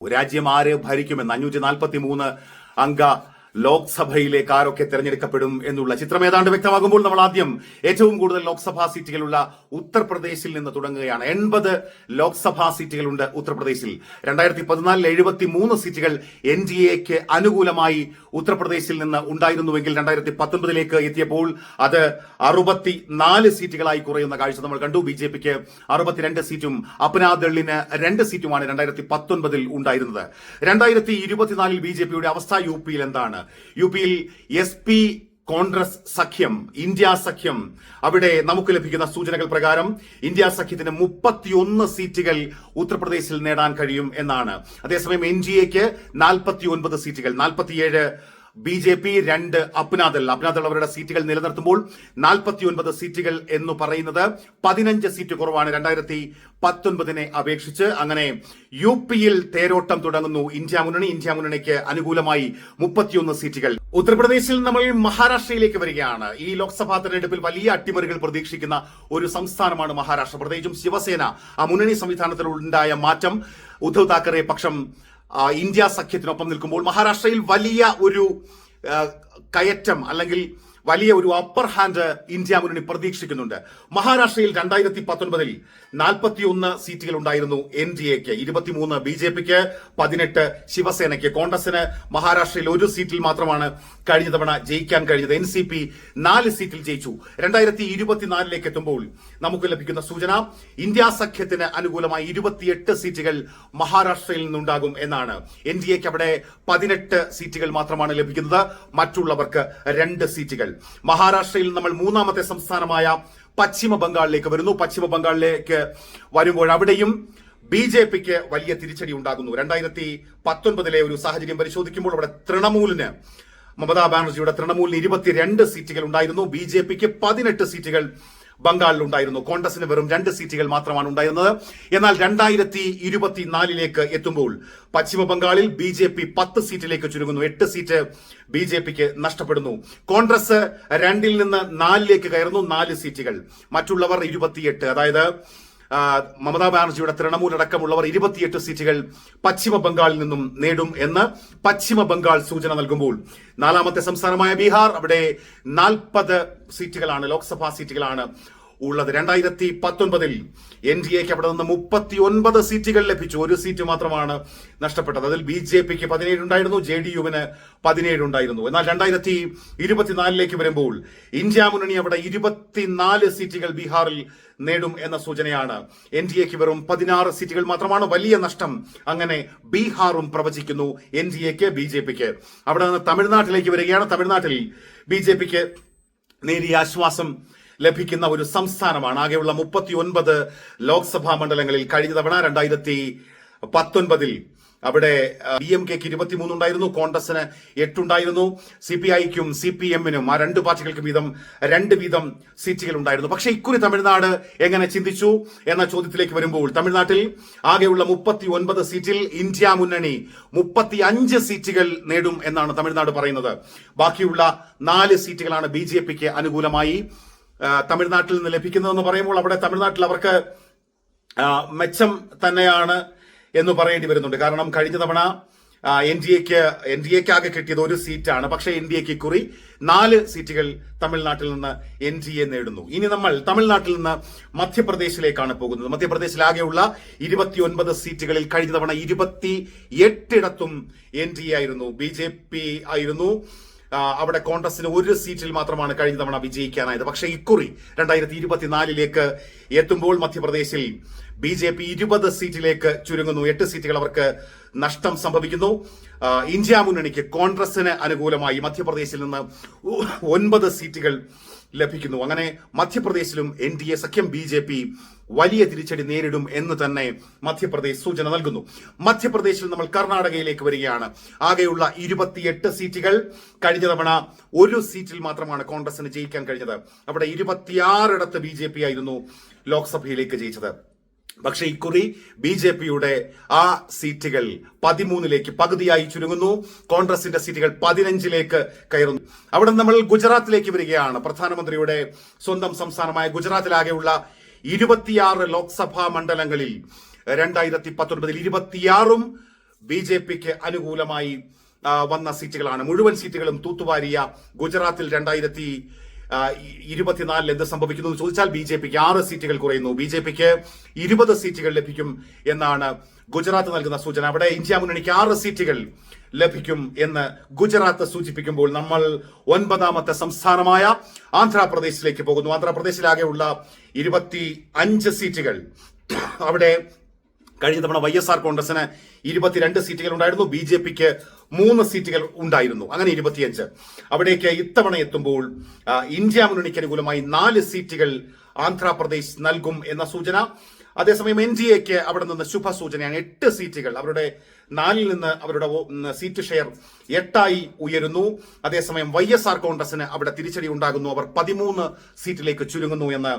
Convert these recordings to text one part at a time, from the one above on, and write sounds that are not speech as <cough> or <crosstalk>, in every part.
രാജ്യം ആര് ഭരിക്കുമെന്ന് അഞ്ഞൂറ്റി നാൽപ്പത്തി മൂന്ന് അംഗ ലോക്സഭയിലേക്ക് ആരൊക്കെ തെരഞ്ഞെടുക്കപ്പെടും എന്നുള്ള ചിത്രം ഏതാണ്ട് വ്യക്തമാകുമ്പോൾ നമ്മൾ ആദ്യം ഏറ്റവും കൂടുതൽ ലോക്സഭാ സീറ്റുകളുള്ള ഉത്തർപ്രദേശിൽ നിന്ന് തുടങ്ങുകയാണ്. എൺപത് ലോക്സഭാ സീറ്റുകളുണ്ട് ഉത്തർപ്രദേശിൽ. രണ്ടായിരത്തി പതിനാലിൽ എഴുപത്തി മൂന്ന് സീറ്റുകൾ എൻ ഡി എക്ക് അനുകൂലമായി ഉത്തർപ്രദേശിൽ നിന്ന് ഉണ്ടായിരുന്നുവെങ്കിൽ രണ്ടായിരത്തി പത്തൊൻപതിലേക്ക് എത്തിയപ്പോൾ അത് അറുപത്തി നാല് സീറ്റുകളായി കുറയുന്ന കാഴ്ച നമ്മൾ കണ്ടു. ബി ജെ പിക്ക് അറുപത്തിരണ്ട് സീറ്റും അപ്നാദളിന് രണ്ട് സീറ്റുമാണ് രണ്ടായിരത്തി പത്തൊൻപതിൽ ഉണ്ടായിരുന്നത്. രണ്ടായിരത്തി ഇരുപത്തിനാലിൽ ബി ജെ പിയുടെ അവസ്ഥ യു പിയിൽ എന്താണ്? യു പിയിൽ എസ് പി കോൺഗ്രസ് സഖ്യം ഇന്ത്യ സഖ്യം. അവിടെ നമുക്ക് ലഭിക്കുന്ന സൂചനകൾ പ്രകാരം ഇന്ത്യ സഖ്യത്തിന് മുപ്പത്തിയൊന്ന് സീറ്റുകൾ ഉത്തർപ്രദേശിൽ നേടാൻ കഴിയും എന്നാണ്. അതേസമയം എൻ ജി എക്ക് നാൽപ്പത്തി ഒൻപത് സീറ്റുകൾ നാൽപ്പത്തിയേഴ് ബി ജെ പി രണ്ട് അപ്നാദൾ. അപ്നാദൾ അവരുടെ സീറ്റുകൾ നിലനിർത്തുമ്പോൾ നാൽപ്പത്തിയൊൻപത് സീറ്റുകൾ എന്ന് പറയുന്നത് പതിനഞ്ച് സീറ്റ് കുറവാണ്. രണ്ടായിരത്തി പത്തൊൻപതിനെ അപേക്ഷിച്ച് അങ്ങനെ യു പിയിൽ തേരോട്ടം തുടങ്ങുന്നു. ഇന്ത്യ മുന്നണി ഇന്ത്യ മുന്നണിക്ക് അനുകൂലമായി മുപ്പത്തിയൊന്ന് സീറ്റുകൾ. ഉത്തർപ്രദേശിൽ നമ്മൾ മഹാരാഷ്ട്രയിലേക്ക് വരികയാണ്. ഈ ലോക്സഭാ തെരഞ്ഞെടുപ്പിൽ വലിയ അട്ടിമറികൾ പ്രതീക്ഷിക്കുന്ന ഒരു സംസ്ഥാനമാണ് മഹാരാഷ്ട്ര. പ്രത്യേകിച്ചും ശിവസേന. ആ മുന്നണി സംവിധാനത്തിൽ ഉണ്ടായ മാറ്റം ഉദ്ധവ് താക്കറെ പക്ഷം ഇന്ത്യ സഖ്യത്തിനൊപ്പം നിൽക്കുമ്പോൾ മഹാരാഷ്ട്രയിൽ വലിയ ഒരു കയറ്റം അല്ലെങ്കിൽ വലിയ ഒരു അപ്പർ ഹാൻഡ് ഇന്ത്യ മുന്നണി പ്രതീക്ഷിക്കുന്നുണ്ട്. മഹാരാഷ്ട്രയിൽ രണ്ടായിരത്തി പത്തൊൻപതിൽ നാൽപ്പത്തിയൊന്ന് സീറ്റുകൾ ഉണ്ടായിരുന്നു എൻ ഡി എക്ക്. ഇരുപത്തിമൂന്ന് ബി ജെ പിക്ക് പതിനെട്ട് ശിവസേനയ്ക്ക്. കോൺഗ്രസിന് മഹാരാഷ്ട്രയിൽ ഒരു സീറ്റിൽ മാത്രമാണ് കഴിഞ്ഞ തവണ ജയിക്കാൻ കഴിഞ്ഞത്. എൻ സി പി നാല് സീറ്റിൽ ജയിച്ചു. രണ്ടായിരത്തി ഇരുപത്തിനാലിലേക്ക് എത്തുമ്പോൾ നമുക്ക് ലഭിക്കുന്ന സൂചന ഇന്ത്യ സഖ്യത്തിന് അനുകൂലമായി ഇരുപത്തിയെട്ട് സീറ്റുകൾ മഹാരാഷ്ട്രയിൽ നിന്നുണ്ടാകും എന്നാണ്. എൻ ഡി എക്ക് അവിടെ പതിനെട്ട് സീറ്റുകൾ മാത്രമാണ് ലഭിക്കുന്നത്. മറ്റുള്ളവർക്ക് രണ്ട് സീറ്റുകൾ. മഹാരാഷ്ട്രയിൽ നമ്മൾ മൂന്നാമത്തെ സംസ്ഥാനമായ പശ്ചിമ ബംഗാളിലേക്ക് വരുന്നു. പശ്ചിമ ബംഗാളിലേക്ക് വരുമ്പോൾ അവിടെയും ബി ജെ പിക്ക് വലിയ തിരിച്ചടി ഉണ്ടാകുന്നു. രണ്ടായിരത്തി പത്തൊൻപതിലെ ഒരു സാഹചര്യം പരിശോധിക്കുമ്പോൾ അവിടെ തൃണമൂലിന് മമതാ ബാനർജിയുടെ തൃണമൂലിന് ഇരുപത്തിരണ്ട് സീറ്റുകൾ ഉണ്ടായിരുന്നു. ബി ജെ പിക്ക് പതിനെട്ട് സീറ്റുകൾ ബംഗാളിൽ ഉണ്ടായിരുന്നു കോൺഗ്രസിന് വെറും രണ്ട് സീറ്റുകൾ മാത്രമാണ് ഉണ്ടായിരുന്നത്. എന്നാൽ രണ്ടായിരത്തി ഇരുപത്തിനാലിലേക്ക് എത്തുമ്പോൾ പശ്ചിമ ബംഗാളിൽ ബി ജെ പി പത്ത് സീറ്റിലേക്ക് ചുരുങ്ങുന്നു. എട്ട് സീറ്റ് ബി ജെ പിക്ക് നഷ്ടപ്പെടുന്നു. കോൺഗ്രസ് രണ്ടിൽ നിന്ന് നാലിലേക്ക് കയറുന്നു. നാല് സീറ്റുകൾ. മറ്റുള്ളവർ ഇരുപത്തിയെട്ട്. അതായത് മമതാ ബാനർജിയുടെ തൃണമൂൽ അടക്കമുള്ളവർ ഇരുപത്തിയെട്ട് സീറ്റുകൾ പശ്ചിമ ബംഗാളിൽ നിന്നും നേടും എന്ന് പശ്ചിമ ബംഗാൾ സൂചന നൽകുമ്പോൾ നാലാമത്തെ സംസ്ഥാനമായ ബീഹാർ അവിടെ നാൽപ്പത് സീറ്റുകളാണ് ലോക്സഭാ സീറ്റുകളാണ് ഉള്ളത്. രണ്ടായിരത്തി പത്തൊൻപതിൽ എൻ ഡി എക്ക് അവിടെ നിന്ന് മുപ്പത്തി ഒൻപത് സീറ്റുകൾ ലഭിച്ചു. ഒരു സീറ്റ് മാത്രമാണ് നഷ്ടപ്പെട്ടത്. അതിൽ ബി ജെ പിക്ക് പതിനേഴ് ഉണ്ടായിരുന്നു ജെ ഡി യുവിന് പതിനേഴ് ഉണ്ടായിരുന്നു എന്നാൽ രണ്ടായിരത്തി ഇരുപത്തിനാലിലേക്ക് വരുമ്പോൾ ഇന്ത്യ മുന്നണി അവിടെ ഇരുപത്തിനാല് സീറ്റുകൾ ബീഹാറിൽ നേടും എന്ന സൂചനയാണ്. എൻ ഡി എക്ക് വെറും പതിനാറ് സീറ്റുകൾ മാത്രമാണ് വലിയ നഷ്ടം. അങ്ങനെ ബീഹാറും പ്രവചിക്കുന്നു എൻ ഡി എക്ക് ബി ജെ പിക്ക്. അവിടെ നിന്ന് തമിഴ്നാട്ടിലേക്ക് വരികയാണ്. തമിഴ്നാട്ടിൽ ബി ജെ പിക്ക് നേരിയ ആശ്വാസം ലഭിക്കുന്ന ഒരു സംസ്ഥാനമാണ്. ആകെയുള്ള മുപ്പത്തി ഒൻപത് ലോക്സഭാ മണ്ഡലങ്ങളിൽ കഴിഞ്ഞ തവണ രണ്ടായിരത്തി പത്തൊൻപതിൽ അവിടെ ഡി എം കെക്ക് ഇരുപത്തിമൂന്ന് ഉണ്ടായിരുന്നു കോൺഗ്രസിന് എട്ടുണ്ടായിരുന്നു സി പി ഐക്കും സി പി എമ്മിനും ആ രണ്ട് പാർട്ടികൾക്കും വീതം രണ്ട് വീതം സീറ്റുകൾ ഉണ്ടായിരുന്നു പക്ഷേ ഇക്കുറി തമിഴ്നാട് എങ്ങനെ ചിന്തിച്ചു എന്ന ചോദ്യത്തിലേക്ക് വരുമ്പോൾ തമിഴ്നാട്ടിൽ ആകെയുള്ള മുപ്പത്തി ഒൻപത് സീറ്റിൽ ഇന്ത്യ മുന്നണി മുപ്പത്തി അഞ്ച് സീറ്റുകൾ നേടും എന്നാണ് തമിഴ്നാട് പറയുന്നത്. ബാക്കിയുള്ള നാല് സീറ്റുകളാണ് ബി ജെ പിക്ക് അനുകൂലമായി. തമിഴ്നാട്ടിൽ നിന്ന് ലഭിക്കുന്നതെന്ന് പറയുമ്പോൾ അവിടെ തമിഴ്നാട്ടിൽ അവർക്ക് മെച്ചം തന്നെയാണ് എന്ന് പറയേണ്ടി വരുന്നുണ്ട്. കാരണം കഴിഞ്ഞ തവണ എൻ ഡി എക്ക് എൻ ഡി എക്ക് ആകെ കിട്ടിയത് ഒരു സീറ്റാണ്. പക്ഷേ എൻ ഡി എക്ക് കുറി നാല് സീറ്റുകൾ തമിഴ്നാട്ടിൽ നിന്ന് എൻ ഡി എ നേടുന്നു. ഇനി നമ്മൾ തമിഴ്നാട്ടിൽ നിന്ന് മധ്യപ്രദേശിലേക്കാണ് പോകുന്നത്. മധ്യപ്രദേശിലാകെയുള്ള ഇരുപത്തിയൊൻപത് സീറ്റുകളിൽ കഴിഞ്ഞ തവണ ഇരുപത്തി എട്ടിടത്തും എൻ ഡി എ ആയിരുന്നു. ബി ജെ പി ആയിരുന്നു. അവിടെ കോൺഗ്രസിന് ഒരു സീറ്റിൽ മാത്രമാണ് കഴിഞ്ഞ തവണ വിജയിക്കാനായത്. പക്ഷേ ഇക്കുറി രണ്ടായിരത്തി ഇരുപത്തിനാലിലേക്ക് എത്തുമ്പോൾ മധ്യപ്രദേശിൽ ബി ജെ പി ഇരുപത് സീറ്റിലേക്ക് ചുരുങ്ങുന്നു. എട്ട് സീറ്റുകൾ അവർക്ക് നഷ്ടം സംഭവിക്കുന്നു. ഇന്ത്യ മുന്നണിക്ക് കോൺഗ്രസിന് അനുകൂലമായി മധ്യപ്രദേശിൽ നിന്ന് ഒൻപത് സീറ്റുകൾ ലഭിക്കുന്നു. അങ്ങനെ മധ്യപ്രദേശിലും എൻ ഡി എ സഖ്യം ബി ജെ പി വലിയ തിരിച്ചടി നേരിടും എന്ന് തന്നെ മധ്യപ്രദേശ് സൂചന നൽകുന്നു. മധ്യപ്രദേശിൽ നമ്മൾ കർണാടകയിലേക്ക് വരികയാണ്. ആകെയുള്ള ഇരുപത്തിയെട്ട് സീറ്റുകൾ. കഴിഞ്ഞ തവണ ഒരു സീറ്റിൽ മാത്രമാണ് കോൺഗ്രസിന് ജയിക്കാൻ കഴിഞ്ഞത്. അവിടെ ഇരുപത്തിയാറിടത്ത് ബി ജെ പി ആയിരുന്നു ലോക്സഭയിലേക്ക് ജയിച്ചത്. പക്ഷെ ഇക്കുറി ബി ജെ പിയുടെ ആ സീറ്റുകൾ പതിമൂന്നിലേക്ക് പകുതിയായി ചുരുങ്ങുന്നു. കോൺഗ്രസിന്റെ സീറ്റുകൾ പതിനഞ്ചിലേക്ക് കയറുന്നു. അവിടെ നമ്മൾ ഗുജറാത്തിലേക്ക് വരികയാണ്. പ്രധാനമന്ത്രിയുടെ സ്വന്തം സംസ്ഥാനമായ ഗുജറാത്തിലാകെയുള്ള ഇരുപത്തിയാറ് ലോക്സഭാ മണ്ഡലങ്ങളിൽ രണ്ടായിരത്തി പത്തൊൻപതിൽ ഇരുപത്തിയാറും ബി ജെ പിക്ക് അനുകൂലമായി വന്ന സീറ്റുകളാണ്. മുഴുവൻ സീറ്റുകളും തൂത്തുവാരിയ ഗുജറാത്തിൽ രണ്ടായിരത്തി ഇരുപത്തിനാലിൽ എന്ത് സംഭവിക്കുന്നു ചോദിച്ചാൽ ബി ജെ പിക്ക് ആറ് സീറ്റുകൾ കുറയുന്നു. ബി ജെ പിക്ക് ഇരുപത് സീറ്റുകൾ ലഭിക്കും എന്നാണ് ഗുജറാത്ത് നൽകുന്ന സൂചന. അവിടെ ഇന്ത്യ മുന്നണിക്ക് ആറ് സീറ്റുകൾ ലഭിക്കും എന്ന് ഗുജറാത്ത് സൂചിപ്പിക്കുമ്പോൾ നമ്മൾ ഒൻപതാമത്തെ സംസ്ഥാനമായ ആന്ധ്രാപ്രദേശിലേക്ക് പോകുന്നു. ആന്ധ്രാപ്രദേശിലാകെയുള്ള ഇരുപത്തി അഞ്ച് സീറ്റുകൾ അവിടെ കഴിഞ്ഞ തവണ വൈ എസ് ആർ കോൺഗ്രസിന് ഇരുപത്തിരണ്ട് സീറ്റുകൾ ഉണ്ടായിരുന്നു. ബി ജെ പിക്ക് മൂന്ന് സീറ്റുകൾ ഉണ്ടായിരുന്നു. അങ്ങനെ ഇരുപത്തിയഞ്ച്. അവിടേക്ക് ഇത്തവണ എത്തുമ്പോൾ ഇന്ത്യ മുന്നണിക്ക് അനുകൂലമായി നാല് സീറ്റുകൾ ആന്ധ്രാപ്രദേശ് നൽകും എന്ന സൂചന. അതേസമയം എൻ ഡി എക്ക് അവിടെ നിന്ന് ശുഭസൂചനയാണ്. എട്ട് സീറ്റുകൾ അവരുടെ നാലിൽ നിന്ന് അവരുടെ സീറ്റ് ഷെയർ എട്ടായി ഉയരുന്നു. അതേസമയം വൈ എസ് ആർ കോൺഗ്രസിന് അവിടെ തിരിച്ചടി ഉണ്ടാകുന്നു. അവർ പതിമൂന്ന് സീറ്റിലേക്ക് ചുരുങ്ങുന്നു എന്ന്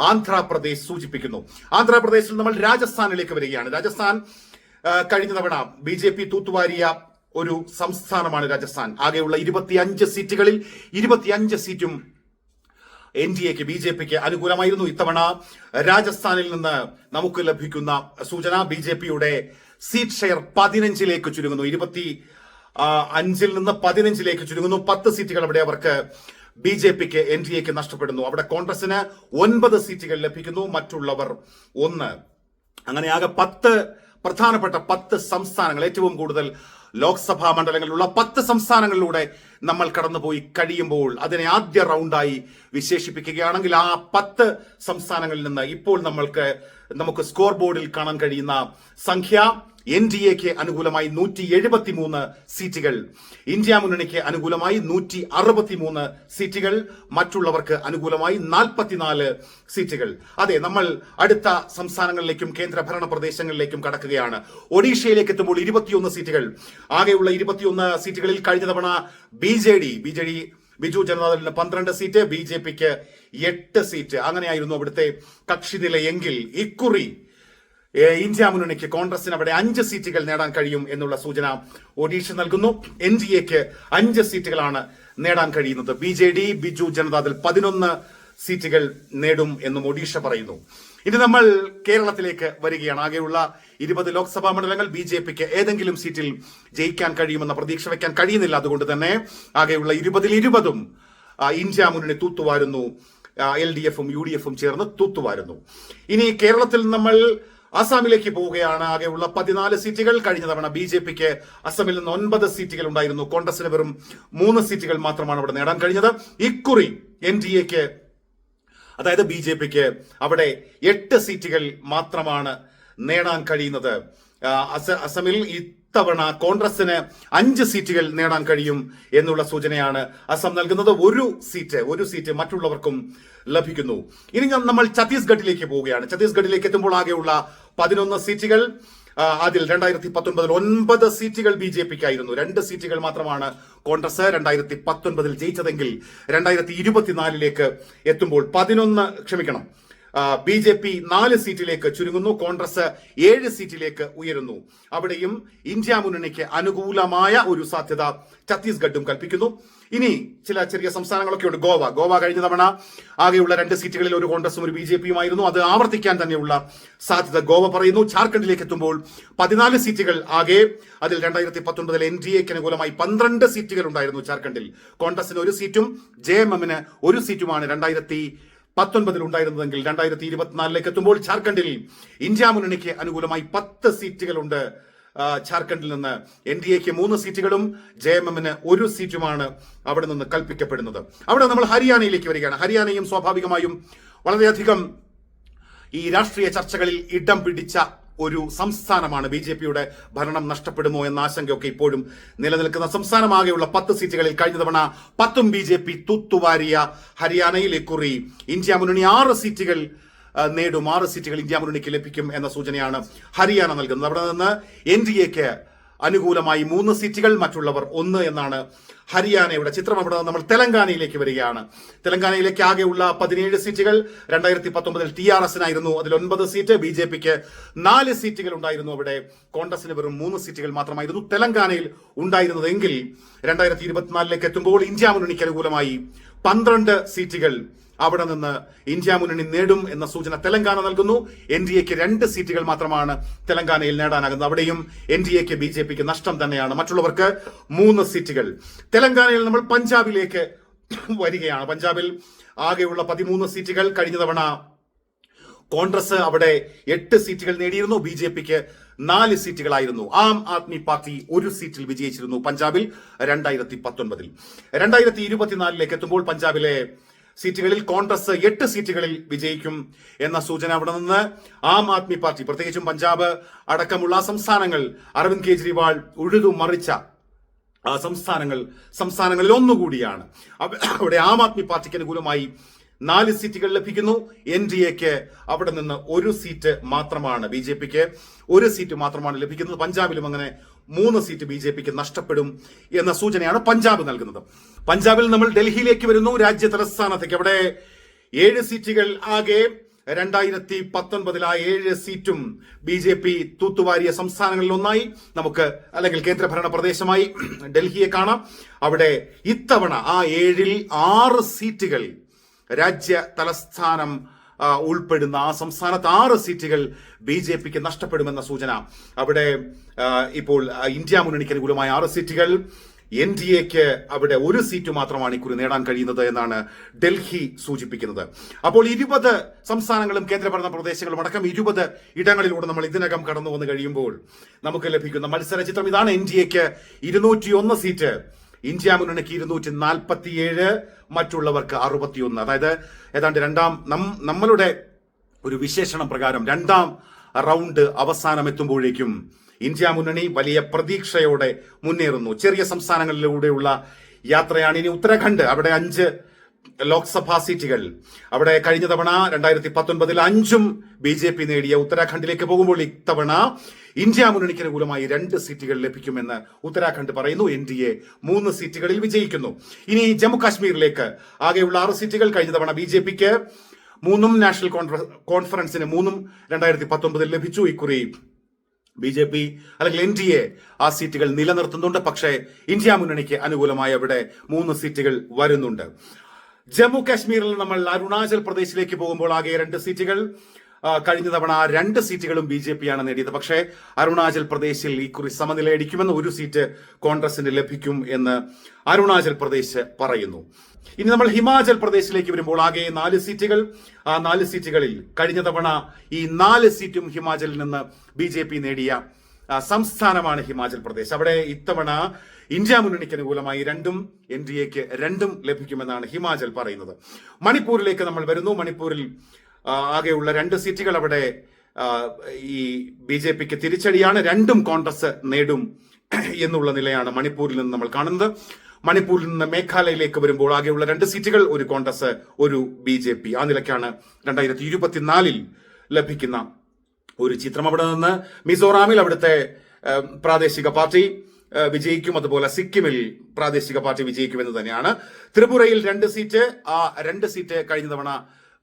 ആന്ധ്രാപ്രദേശ് സൂചിപ്പിക്കുന്നു. ആന്ധ്രാപ്രദേശിൽ നമ്മൾ രാജസ്ഥാനിലേക്ക് വരികയാണ്. രാജസ്ഥാൻ കഴിഞ്ഞ തവണ ബി ജെ പി തൂത്തുവാരിയ ഒരു സംസ്ഥാനമാണ് രാജസ്ഥാൻ. ആകെയുള്ള ഇരുപത്തിയഞ്ച് സീറ്റുകളിൽ ഇരുപത്തിയഞ്ച് സീറ്റും എൻ ഡി എക്ക് ബി ജെ പിക്ക് അനുകൂലമായിരുന്നു. ഇത്തവണ രാജസ്ഥാനിൽ നിന്ന് നമുക്ക് ലഭിക്കുന്ന സൂചന ബി ജെ പിയുടെ സീറ്റ് ഷെയർ പതിനഞ്ചിലേക്ക് ചുരുങ്ങുന്നു. ഇരുപത്തി അഞ്ചിൽ നിന്ന് പതിനഞ്ചിലേക്ക് ചുരുങ്ങുന്നു. പത്ത് സീറ്റുകൾ അവിടെ അവർക്ക് ബി ജെ പിക്ക് എൻ ഡി എക്ക് നഷ്ടപ്പെടുന്നു. അവിടെ കോൺഗ്രസിന് ഒൻപത് സീറ്റുകൾ ലഭിക്കുന്നു. മറ്റുള്ളവർ ഒന്ന്. അങ്ങനെ ആകെ പത്ത് പ്രധാനപ്പെട്ട പത്ത് സംസ്ഥാനങ്ങൾ ഏറ്റവും കൂടുതൽ ലോക്സഭാ മണ്ഡലങ്ങളിലുള്ള പത്ത് സംസ്ഥാനങ്ങളിലൂടെ നമ്മൾ കടന്നുപോയി കഴിയുമ്പോൾ അതിനെ ആദ്യ റൗണ്ടായി വിശേഷിപ്പിക്കുകയാണെങ്കിൽ ആ പത്ത് സംസ്ഥാനങ്ങളിൽ നിന്ന് ഇപ്പോൾ നമ്മൾക്ക് നമുക്ക് സ്കോർ ബോർഡിൽ കാണാൻ കഴിയുന്ന സംഖ്യ എൻ ഡി എക്ക് അനുകൂലമായി നൂറ്റി എഴുപത്തിമൂന്ന് സീറ്റുകൾ. ഇന്ത്യ മുന്നണിക്ക് അനുകൂലമായി നൂറ്റി അറുപത്തിമൂന്ന് സീറ്റുകൾ. മറ്റുള്ളവർക്ക് അനുകൂലമായി നാൽപ്പത്തിനാല് സീറ്റുകൾ. അതെ നമ്മൾ അടുത്ത സംസ്ഥാനങ്ങളിലേക്കും കേന്ദ്രഭരണ പ്രദേശങ്ങളിലേക്കും കടക്കുകയാണ്. ഒഡീഷയിലേക്ക് എത്തുമ്പോൾ ഇരുപത്തിയൊന്ന് സീറ്റുകൾ. ആകെയുള്ള ഇരുപത്തിയൊന്ന് സീറ്റുകളിൽ കഴിഞ്ഞ തവണ B J D B J D Biju ജനതാദളിന് പന്ത്രണ്ട് സീറ്റ് ബി ജെ പിക്ക് എട്ട് സീറ്റ്. അങ്ങനെയായിരുന്നു അവിടുത്തെ കക്ഷി എങ്കിൽ ഇക്കുറി ഇന്ത്യ മുന്നണിക്ക് കോൺഗ്രസിന് അവിടെ അഞ്ച് സീറ്റുകൾ നേടാൻ കഴിയും എന്നുള്ള സൂചന ഒഡീഷ നൽകുന്നു. എൻ ഡി എക്ക് അഞ്ച് സീറ്റുകളാണ് നേടാൻ കഴിയുന്നത്. B J D Biju Janata പതിനൊന്ന് സീറ്റുകൾ നേടും എന്നും ഒഡീഷ പറയുന്നു. ഇനി നമ്മൾ കേരളത്തിലേക്ക് വരികയാണ്. ആകെയുള്ള ഇരുപത് ലോക്സഭാ മണ്ഡലങ്ങൾ ബി ജെ പിക്ക് ഏതെങ്കിലും സീറ്റിൽ ജയിക്കാൻ കഴിയുമെന്ന പ്രതീക്ഷ വയ്ക്കാൻ കഴിയുന്നില്ല. അതുകൊണ്ട് തന്നെ ആകെയുള്ള ഇരുപതിൽ ഇരുപതും ഇന്ത്യ മുന്നണി തൂത്തുവാരുന്നു. എൽ ഡി എഫും യു ഡി എഫും ചേർന്ന് തൂത്തുവാരുന്നു. ഇനി കേരളത്തിൽ നമ്മൾ അസാമിലേക്ക് പോവുകയാണ്. ആകെയുള്ള പതിനാല് സീറ്റുകൾ കഴിഞ്ഞ തവണ ബി ജെ പിക്ക് അസമിൽ നിന്ന് ഒൻപത് സീറ്റുകൾ ഉണ്ടായിരുന്നു. കോൺഗ്രസിന് വെറും മൂന്ന് സീറ്റുകൾ മാത്രമാണ് അവിടെ നേടാൻ കഴിഞ്ഞത്. ഇക്കുറി എൻ ഡി എക്ക് അതായത് ബി ജെ പിക്ക് അവിടെ എട്ട് സീറ്റുകൾ മാത്രമാണ് നേടാൻ കഴിയുന്നത്. അസമിൽ ഇത്തവണ കോൺഗ്രസിന് അഞ്ച് സീറ്റുകൾ നേടാൻ കഴിയും എന്നുള്ള സൂചനയാണ് അസം നൽകുന്നത്. ഒരു സീറ്റ് ഒരു സീറ്റ് മറ്റുള്ളവർക്കും ലഭിക്കുന്നു. ഇനി നമ്മൾ ഛത്തീസ്ഗഡിലേക്ക് പോവുകയാണ്. ഛത്തീസ്ഗഡിലേക്ക് എത്തുമ്പോൾ ആകെയുള്ള പതിനൊന്ന് സീറ്റുകൾ അതിൽ രണ്ടായിരത്തി പത്തൊൻപതിൽ ഒൻപത് സീറ്റുകൾ ബി ജെ പിക്കായിരുന്നു. രണ്ട് സീറ്റുകൾ മാത്രമാണ് കോൺഗ്രസ് രണ്ടായിരത്തി പത്തൊൻപതിൽ ജയിച്ചതെങ്കിൽ രണ്ടായിരത്തി ഇരുപത്തിനാലിലേക്ക് എത്തുമ്പോൾ പതിനൊന്ന് ക്ഷമിക്കണം ബി ജെ പി നാല് സീറ്റിലേക്ക് ചുരുങ്ങുന്നു. കോൺഗ്രസ് ഏഴ് സീറ്റിലേക്ക് ഉയരുന്നു. അവിടെയും ഇന്ത്യ മുന്നണിക്ക് അനുകൂലമായ ഒരു സാധ്യത ഛത്തീസ്ഗഡും കൽപ്പിക്കുന്നു. ഇനി ചില ചെറിയ സംസ്ഥാനങ്ങളൊക്കെ ഉണ്ട്. ഗോവ. ഗോവ കഴിഞ്ഞ തവണ ആകെയുള്ള രണ്ട് സീറ്റുകളിൽ ഒരു കോൺഗ്രസും ഒരു ബി ജെ പിയുമായിരുന്നു. അത് ആവർത്തിക്കാൻ തന്നെയുള്ള സാധ്യത ഗോവ പറയുന്നു. ജാർഖണ്ഡിലേക്ക് എത്തുമ്പോൾ പതിനാല് സീറ്റുകൾ ആകെ. അതിൽ രണ്ടായിരത്തി പത്തൊൻപതിൽ എൻ ഡി എക്ക് അനുകൂലമായി പന്ത്രണ്ട് സീറ്റുകൾ ഉണ്ടായിരുന്നു ജാർഖണ്ഡിൽ കോൺഗ്രസിന് ഒരു സീറ്റും ജെ എം എമ്മിന് ഒരു സീറ്റുമാണ് രണ്ടായിരത്തി പത്തൊൻപതിൽ ഉണ്ടായിരുന്നതെങ്കിൽ രണ്ടായിരത്തി ഇരുപത്തിനാലിലേക്ക് എത്തുമ്പോൾ ജാർഖണ്ഡിൽ ഇന്ത്യ മുന്നണിക്ക് അനുകൂലമായി പത്ത് സീറ്റുകളുണ്ട്. ജാർഖണ്ഡിൽ നിന്ന് എൻ ഡി എക്ക് മൂന്ന് സീറ്റുകളും ജെ എം എമ്മിന് ഒരു സീറ്റുമാണ് അവിടെ നിന്ന് കൽപ്പിക്കപ്പെടുന്നത്. അവിടെ നമ്മൾ ഹരിയാനയിലേക്ക് വരികയാണ്. ഹരിയാനയും സ്വാഭാവികമായും വളരെയധികം ഈ രാഷ്ട്രീയ ചർച്ചകളിൽ ഇടം പിടിച്ച ഒരു സംസ്ഥാനമാണ് ബി ജെ പിയുടെ ഭരണം നഷ്ടപ്പെടുമോ എന്ന ആശങ്കയൊക്കെ ഇപ്പോഴും നിലനിൽക്കുന്ന സംസ്ഥാനമാകെയുള്ള പത്ത് സീറ്റുകളിൽ കഴിഞ്ഞ തവണ പത്തും ബി ജെ പി തൂത്തുവാരിയ ഹരിയാനയിൽ ഇക്കുറി ഇന്ത്യ മുന്നണി ആറ് സീറ്റുകൾ നേടും. ആറ് സീറ്റുകൾ ഇന്ത്യ മുന്നണിക്ക് ലഭിക്കും എന്ന സൂചനയാണ് ഹരിയാന നൽകുന്നത്. അവിടെ നിന്ന് എൻ ഡി എക്ക് അനുകൂലമായി മൂന്ന് സീറ്റുകൾ മറ്റുള്ളവർ ഒന്ന് എന്നാണ് ഹരിയാനയുടെ ചിത്രം. അവിടെ നമ്മൾ തെലങ്കാനയിലേക്ക് വരികയാണ്. തെലങ്കാനയിലേക്ക് ആകെയുള്ള പതിനേഴ് സീറ്റുകൾ രണ്ടായിരത്തി പത്തൊമ്പതിൽ ടി ആർ എസിനായിരുന്നു. അതിൽ ഒൻപത് സീറ്റ് ബി ജെ പിക്ക് നാല് സീറ്റുകൾ ഉണ്ടായിരുന്നു അവിടെ. കോൺഗ്രസിന് വെറും മൂന്ന് സീറ്റുകൾ മാത്രമായിരുന്നു തെലങ്കാനയിൽ ഉണ്ടായിരുന്നതെങ്കിൽ രണ്ടായിരത്തി ഇരുപത്തിനാലിലേക്ക് എത്തുമ്പോൾ ഇന്ത്യ മുന്നണിക്ക് അനുകൂലമായി പന്ത്രണ്ട് സീറ്റുകൾ അവിടെ നിന്ന് ഇന്ത്യ മുന്നണി നേടും എന്ന സൂചന തെലങ്കാന നൽകുന്നു. എൻ ഡി എക്ക് രണ്ട് സീറ്റുകൾ മാത്രമാണ് തെലങ്കാനയിൽ നേടാനാകുന്നത്. അവിടെയും എൻ ഡി എക്ക് ബി ജെ പിക്ക് നഷ്ടം തന്നെയാണ്. മറ്റുള്ളവർക്ക് മൂന്ന് സീറ്റുകൾ. തെലങ്കാനയിൽ നമ്മൾ പഞ്ചാബിലേക്ക് വരികയാണ്. പഞ്ചാബിൽ ആകെയുള്ള പതിമൂന്ന് സീറ്റുകൾ കഴിഞ്ഞ തവണ കോൺഗ്രസ് അവിടെ എട്ട് സീറ്റുകൾ നേടിയിരുന്നു. ബി ജെ പിക്ക് നാല് സീറ്റുകളായിരുന്നു. ആം ആദ്മി പാർട്ടി ഒരു സീറ്റിൽ വിജയിച്ചിരുന്നു പഞ്ചാബിൽ രണ്ടായിരത്തി പത്തൊൻപതിൽ. രണ്ടായിരത്തി ഇരുപത്തിനാലിലേക്ക് എത്തുമ്പോൾ പഞ്ചാബിലെ സീറ്റുകളിൽ കോൺഗ്രസ് എട്ട് സീറ്റുകളിൽ വിജയിക്കും എന്ന സൂചന അവിടെ നിന്ന് ആം ആദ്മി പാർട്ടി പ്രത്യേകിച്ചും പഞ്ചാബ് അടക്കമുള്ള സംസ്ഥാനങ്ങൾ അരവിന്ദ് കെജ്രിവാൾ ഉഴുതു മറിച്ച സംസ്ഥാനങ്ങൾ സംസ്ഥാനങ്ങളിൽ ഒന്നുകൂടിയാണ്. അവിടെ ആം ആദ്മി പാർട്ടിക്ക് അനുകൂലമായി നാല് സീറ്റുകൾ ലഭിക്കുന്നു. എൻ ഡി എക്ക് അവിടെ നിന്ന് ഒരു സീറ്റ് മാത്രമാണ് ബി ജെ പിക്ക് ഒരു സീറ്റ് മാത്രമാണ് ലഭിക്കുന്നത്. പഞ്ചാബിലും അങ്ങനെ മൂന്ന് സീറ്റ് ബി ജെ പിക്ക് നഷ്ടപ്പെടും എന്ന സൂചനയാണ് പഞ്ചാബ് നൽകുന്നത്. പഞ്ചാബിൽ നമ്മൾ ഡൽഹിയിലേക്ക് വരുന്നു. രാജ്യ തലസ്ഥാനത്തേക്ക്. അവിടെ ഏഴ് സീറ്റുകൾ ആകെ രണ്ടായിരത്തി പത്തൊൻപതിൽ ആ ഏഴ് സീറ്റും ബി ജെ പി തൂത്തുവാരിയ സംസ്ഥാനങ്ങളിൽ ഒന്നായി. നമുക്ക് അല്ലെങ്കിൽ കേന്ദ്രഭരണ പ്രദേശമായി <clears throat> ഡൽഹിയെ കാണാം. അവിടെ ഇത്തവണ ആ ഏഴിൽ ആറ് സീറ്റുകൾ രാജ്യ തലസ്ഥാനം ഉൾപ്പെടുന്ന ആ സംസ്ഥാനത്ത് ആറ് സീറ്റുകൾ ബി ജെ പിക്ക് നഷ്ടപ്പെടുമെന്ന സൂചന. അവിടെ ഇപ്പോൾ ഇന്ത്യ മുന്നണിക്ക് അനുകൂലമായ ആറ് സീറ്റുകൾ. എൻ ഡി എക്ക് അവിടെ ഒരു സീറ്റ് മാത്രമാണ് ഇക്കുറി നേടാൻ കഴിയുന്നത് എന്നാണ് ഡൽഹി സൂചിപ്പിക്കുന്നത്. അപ്പോൾ ഇരുപത് സംസ്ഥാനങ്ങളും കേന്ദ്രഭരണ പ്രദേശങ്ങളും അടക്കം ഇരുപത് ഇടങ്ങളിലൂടെ നമ്മൾ ഇതിനകം കടന്നു വന്നു കഴിയുമ്പോൾ നമുക്ക് ലഭിക്കുന്ന മത്സര ചിത്രം ഇതാണ് എൻ ഡി എക്ക്. ഇരുന്നൂറ്റി ഒന്ന് സീറ്റ്. ഇന്ത്യ മുന്നണിക്ക് ഇരുന്നൂറ്റി നാൽപ്പത്തിയേഴ് മറ്റുള്ളവർക്ക് അറുപത്തിയൊന്ന്. അതായത് ഏതാണ്ട് രണ്ടാം നമ്മളുടെ ഒരു വിശേഷണം പ്രകാരം രണ്ടാം റൗണ്ട് അവസാനം എത്തുമ്പോഴേക്കും ഇന്ത്യ മുന്നണി വലിയ പ്രതീക്ഷയോടെ മുന്നേറുന്നു. ചെറിയ സംസ്ഥാനങ്ങളിലൂടെയുള്ള യാത്രയാണ് ഇനി ഉത്തരാഖണ്ഡ്. അവിടെ അഞ്ച് ലോക്സഭാ സീറ്റുകൾ. അവിടെ കഴിഞ്ഞ തവണ രണ്ടായിരത്തി പത്തൊൻപതിൽ അഞ്ചും ബി ജെ പി നേടിയ ഉത്തരാഖണ്ഡിലേക്ക് പോകുമ്പോൾ ഇത്തവണ ഇന്ത്യ മുന്നണിക്ക് അനുകൂലമായി രണ്ട് സീറ്റുകൾ ലഭിക്കുമെന്ന് ഉത്തരാഖണ്ഡ് പറയുന്നു. എൻ ഡി എ മൂന്ന് സീറ്റുകളിൽ വിജയിക്കുന്നു. ഇനി ജമ്മു കാശ്മീരിലേക്ക് ആകെയുള്ള ആറ് സീറ്റുകൾ കഴിഞ്ഞ തവണ ബി ജെ പിക്ക് മൂന്നും നാഷണൽ കോൺഫറ- കോൺഫറൻസിന് മൂന്നും രണ്ടായിരത്തി പത്തൊൻപതിൽ ലഭിച്ചു. ഇക്കുറി ബി ജെ പി അല്ലെങ്കിൽ എൻ ഡി എ ആ സീറ്റുകൾ നിലനിർത്തുന്നുണ്ട്. പക്ഷേ ഇന്ത്യ മുന്നണിക്ക് അനുകൂലമായി അവിടെ മൂന്ന് സീറ്റുകൾ വരുന്നുണ്ട്. ജമ്മു കാശ്മീരിൽ നമ്മൾ അരുണാചൽ പ്രദേശിലേക്ക് പോകുമ്പോൾ ആകെ രണ്ട് സീറ്റുകൾ. കഴിഞ്ഞ തവണ രണ്ട് സീറ്റുകളും ബി ജെ പിയാണ് നേടിയത്. പക്ഷേ അരുണാചൽ പ്രദേശിൽ ഇക്കുറി സമനിലയടിക്കുമെന്ന് ഒരു സീറ്റ് കോൺഗ്രസിന് ലഭിക്കും എന്ന് അരുണാചൽ പ്രദേശ് പറയുന്നു. ഇനി നമ്മൾ ഹിമാചൽ പ്രദേശിലേക്ക് വരുമ്പോൾ ആകെ നാല് സീറ്റുകൾ. ആ നാല് സീറ്റുകളിൽ കഴിഞ്ഞ തവണ ഈ നാല് സീറ്റും ഹിമാചലിൽ നിന്ന് ബി ജെ പി നേടിയ സംസ്ഥാനമാണ് ഹിമാചൽ പ്രദേശ്. അവിടെ ഇത്തവണ ഇന്ത്യ മുന്നണിക്ക് അനുകൂലമായി രണ്ടും എൻ ഡി എക്ക് രണ്ടും ലഭിക്കുമെന്നാണ് ഹിമാചൽ പറയുന്നത്. മണിപ്പൂരിലേക്ക് നമ്മൾ വരുന്നു. മണിപ്പൂരിൽ ആകെയുള്ള രണ്ട് സീറ്റുകൾ അവിടെ ഈ ബി ജെ പിക്ക് തിരിച്ചടിയാണ്. രണ്ടും കോൺഗ്രസ് നേടും എന്നുള്ള നിലയാണ് മണിപ്പൂരിൽ നിന്ന് നമ്മൾ കാണുന്നത്. മണിപ്പൂരിൽ നിന്ന് മേഘാലയയിലേക്ക് വരുമ്പോൾ ആകെയുള്ള രണ്ട് സീറ്റുകൾ ഒരു കോൺഗ്രസ് ഒരു ബി ജെ പി. ആ നിലയ്ക്കാണ് രണ്ടായിരത്തി ഇരുപത്തിനാലിൽ ലഭിക്കുന്ന ഒരു ചിത്രം അവിടെ നിന്ന്. മിസോറാമിൽ അവിടുത്തെ പ്രാദേശിക പാർട്ടി വിജയിക്കും. അതുപോലെ സിക്കിമിൽ പ്രാദേശിക പാർട്ടി വിജയിക്കുമെന്ന് തന്നെയാണ്. ത്രിപുരയിൽ രണ്ട് സീറ്റ് ആ രണ്ട് സീറ്റ് കഴിഞ്ഞ തവണ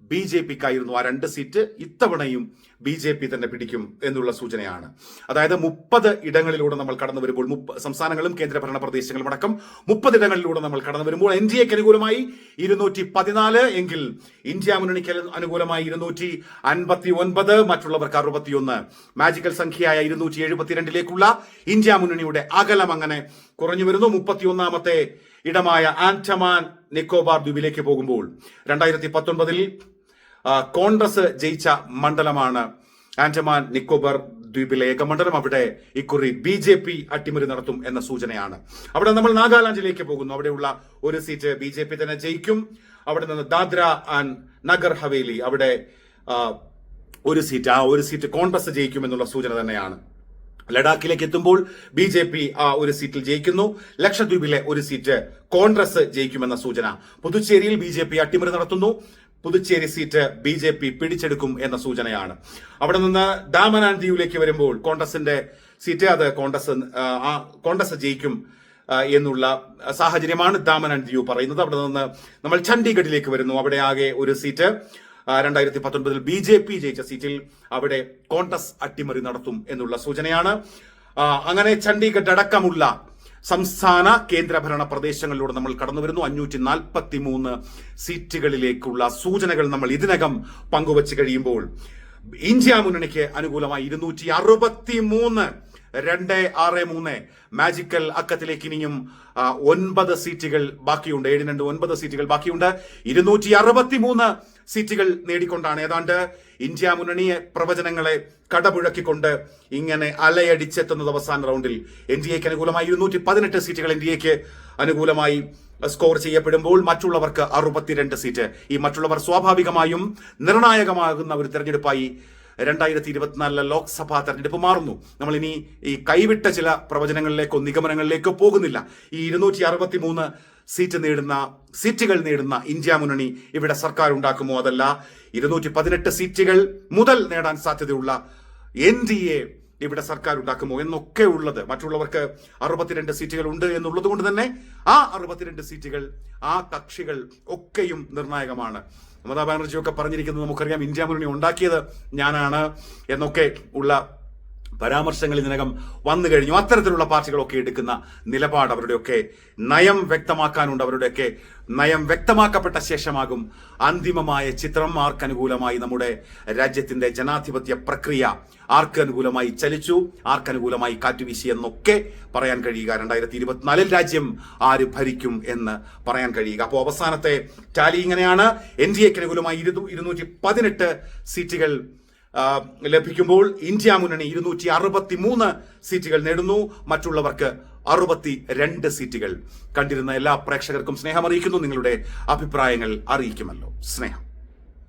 ബി ജെ പിക്കായിരുന്നു ആ രണ്ട് സീറ്റ് ഇത്തവണയും ബി ജെ പി തന്നെ പിടിക്കും എന്നുള്ള സൂചനയാണ്. അതായത് മുപ്പത് ഇടങ്ങളിലൂടെ നമ്മൾ കടന്നു വരുമ്പോൾ സംസ്ഥാനങ്ങളും കേന്ദ്രഭരണ പ്രദേശങ്ങളും അടക്കം മുപ്പത് ഇടങ്ങളിലൂടെ നമ്മൾ കടന്നു വരുമ്പോൾ എൻ ഡി എക്ക് അനുകൂലമായി ഇരുന്നൂറ്റി പതിനാല് എങ്കിൽ ഇന്ത്യ മുന്നണിക്ക് അനുകൂലമായി ഇരുന്നൂറ്റി അൻപത്തി ഒൻപത് മറ്റുള്ളവർക്ക് അറുപത്തിയൊന്ന്. മാജിക്കൽ സംഖ്യയായ ഇരുന്നൂറ്റി എഴുപത്തിരണ്ടിലേക്കുള്ള ഇന്ത്യ മുന്നണിയുടെ അകലം അങ്ങനെ കുറഞ്ഞു വരുന്നു. മുപ്പത്തിയൊന്നാമത്തെ ഇടമായ ആൻഡമാൻ നിക്കോബാർ ദ്വീപിലേക്ക് പോകുമ്പോൾ രണ്ടായിരത്തി പത്തൊൻപതിൽ കോൺഗ്രസ് ജയിച്ച മണ്ഡലമാണ് ആൻഡമാൻ നിക്കോബാർ ദ്വീപിലെ ഏക മണ്ഡലം. അവിടെ ഇക്കുറി ബി ജെ പി അട്ടിമറി നടത്തും എന്ന സൂചനയാണ്. അവിടെ നമ്മൾ നാഗാലാൻഡിലേക്ക് പോകുന്നു. അവിടെയുള്ള ഒരു സീറ്റ് ബി ജെ പി തന്നെ ജയിക്കും. അവിടെ നിന്ന് ദാദ്ര ആൻഡ് നഗർ ഹവേലി അവിടെ ഒരു സീറ്റ് ആ ഒരു സീറ്റ് കോൺഗ്രസ് ജയിക്കും എന്നുള്ള സൂചന തന്നെയാണ്. ലഡാക്കിലേക്ക് എത്തുമ്പോൾ ബി ജെ പി ആ ഒരു സീറ്റിൽ ജയിക്കുന്നു. ലക്ഷദ്വീപിലെ ഒരു സീറ്റ് കോൺഗ്രസ് ജയിക്കുമെന്ന സൂചന. പുതുച്ചേരിയിൽ ബി ജെ പി അട്ടിമറി നടത്തുന്നു. Puducherry seat B J P പിടിച്ചെടുക്കും എന്ന സൂചനയാണ്. അവിടെ നിന്ന് ദാമൻ ആൻഡ് ദ്വീപിലേക്ക് വരുമ്പോൾ കോൺഗ്രസിന്റെ സീറ്റ് അത് കോൺഗ്രസ് കോൺഗ്രസ് ജയിക്കും എന്നുള്ള സാഹചര്യമാണ് ദാമൻ ആൻഡ് ദ്വീപ് പറയുന്നത്. അവിടെ നിന്ന് നമ്മൾ ചണ്ഡീഗഡിലേക്ക് വരുന്നു. അവിടെ ആകെ ഒരു സീറ്റ് രണ്ടായിരത്തി പത്തൊൻപതിൽ ബി ജെ പി ജയിച്ച സീറ്റിൽ അവിടെ കോൺഗ്രസ് അട്ടിമറി നടത്തും എന്നുള്ള സൂചനയാണ്. അങ്ങനെ ചണ്ഡീഗഡ് അടക്കമുള്ള സംസ്ഥാന കേന്ദ്രഭരണ പ്രദേശങ്ങളിലൂടെ നമ്മൾ കടന്നു വരുന്നു. അഞ്ഞൂറ്റി നാൽപ്പത്തി മൂന്ന് സീറ്റുകളിലേക്കുള്ള സൂചനകൾ നമ്മൾ ഇതിനകം പങ്കുവച്ച് കഴിയുമ്പോൾ ഇന്ത്യ മുന്നണിക്ക് അനുകൂലമായി ഇരുന്നൂറ്റി അറുപത്തി മൂന്ന് രണ്ട് ആറ് മൂന്ന് മാജിക്കൽ അക്കത്തിലേക്ക് ഇനിയും ഒൻപത് സീറ്റുകൾ ബാക്കിയുണ്ട്. ഏഴ് രണ്ട് ഒൻപത് സീറ്റുകൾ ബാക്കിയുണ്ട്. ഇരുന്നൂറ്റി അറുപത്തി മൂന്ന് സീറ്റുകൾ നേടിക്കൊണ്ടാണ്. ഏതാണ്ട് ഇന്ത്യ മുന്നണിയെ പ്രവചനങ്ങളെ കടപുഴക്കിക്കൊണ്ട് ഇങ്ങനെ അലയടിച്ചെത്തുന്നത് അവസാന റൗണ്ടിൽ. എൻ ഡി എക്ക് അനുകൂലമായി ഇരുന്നൂറ്റി പതിനെട്ട് സീറ്റുകൾ എൻ ഡി എക്ക് അനുകൂലമായി സ്കോർ ചെയ്യപ്പെടുമ്പോൾ മറ്റുള്ളവർക്ക് അറുപത്തിരണ്ട് സീറ്റ്. ഈ മറ്റുള്ളവർ സ്വാഭാവികമായും നിർണായകമാകുന്ന ഒരു തെരഞ്ഞെടുപ്പായി രണ്ടായിരത്തി ഇരുപത്തിനാലിലെ ലോക്സഭാ തെരഞ്ഞെടുപ്പ് മാറുന്നു. നമ്മൾ ഇനി ഈ കൈവിട്ട ചില പ്രവചനങ്ങളിലേക്കോ നിഗമനങ്ങളിലേക്കോ പോകുന്നില്ല. ഈ ഇരുന്നൂറ്റി അറുപത്തി മൂന്ന് സീറ്റ് നേടുന്ന സീറ്റുകൾ നേടുന്ന ഇന്ത്യ മുന്നണി ഇവിടെ സർക്കാർ ഉണ്ടാക്കുമോ അതല്ല. ഇരുന്നൂറ്റി പതിനെട്ട് സീറ്റുകൾ മുതൽ നേടാൻ സാധ്യതയുള്ള എൻ ഡി എ ഇവിടെ സർക്കാർ ഉണ്ടാക്കുമോ എന്നൊക്കെ ഉള്ളത്. മറ്റുള്ളവർക്ക് അറുപത്തിരണ്ട് സീറ്റുകൾ ഉണ്ട് എന്നുള്ളത് കൊണ്ട് തന്നെ ആ അറുപത്തിരണ്ട് സീറ്റുകൾ ആ കക്ഷികൾ ഒക്കെയും നിർണായകമാണ്. മമതാ ബാനർജിയൊക്കെ പറഞ്ഞിരിക്കുന്നത് നമുക്കറിയാം. ഇന്ത്യ മുന്നണി ഉണ്ടാക്കിയത് ഞാനാണ് എന്നൊക്കെ ഉള്ള പരാമർശങ്ങൾ ഇതിനകം വന്നു കഴിഞ്ഞു. അത്തരത്തിലുള്ള പാർട്ടികളൊക്കെ എടുക്കുന്ന നിലപാട് അവരുടെയൊക്കെ നയം വ്യക്തമാക്കാനുണ്ട്. അവരുടെയൊക്കെ നയം വ്യക്തമാക്കപ്പെട്ട ശേഷമാകും അന്തിമമായ ചിത്രം ആർക്കനുകൂലമായി നമ്മുടെ രാജ്യത്തിന്റെ ജനാധിപത്യ പ്രക്രിയ ആർക്ക് അനുകൂലമായി ചലിച്ചു ആർക്കനുകൂലമായി കാറ്റുവീശി എന്നൊക്കെ പറയാൻ കഴിയുക. രണ്ടായിരത്തി ഇരുപത്തിനാലിൽ രാജ്യം ആര് ഭരിക്കും എന്ന് പറയാൻ കഴിയുക. അപ്പോൾ അവസാനത്തെ ടാലി ഇങ്ങനെയാണ്. എൻ ഡി എക്ക് അനുകൂലമായി ഇരുന്നൂ- ഇരുന്നൂറ്റി പതിനെട്ട് സീറ്റുകൾ ലഭിക്കുമ്പോൾ ഇന്ത്യ മുന്നണി ഇരുന്നൂറ്റി അറുപത്തി മൂന്ന് സീറ്റുകൾ നേടുന്നു. മറ്റുള്ളവർക്ക് അറുപത്തി രണ്ട് സീറ്റുകൾ. കണ്ടിരുന്ന എല്ലാ പ്രേക്ഷകർക്കും സ്നേഹം അറിയിക്കുന്നു നിങ്ങളുടെ അഭിപ്രായങ്ങൾ അറിയിക്കുമല്ലോ. സ്നേഹം.